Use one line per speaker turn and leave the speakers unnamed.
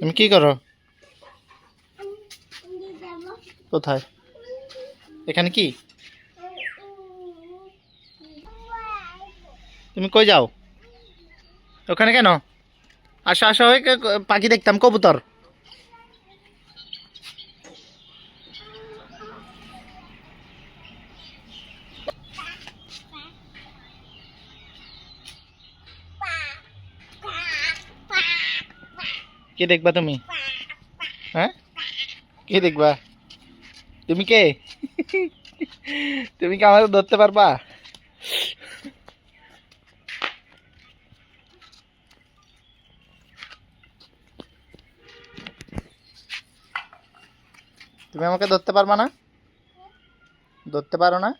তুমি কি করো? কোথায়? এখানে কি? তুমি কই যাও? ওখানে কেন? আসো আসো পাখি দেখতাম, কবুতর। কি দেখবা তুমি? হ্যাঁ? কে দেখবা? তুমি কে? তুমি কি আমাকে ধরতে পারবা? তুমি আমাকে ধরতে পারবা না? ধরতে পারো না?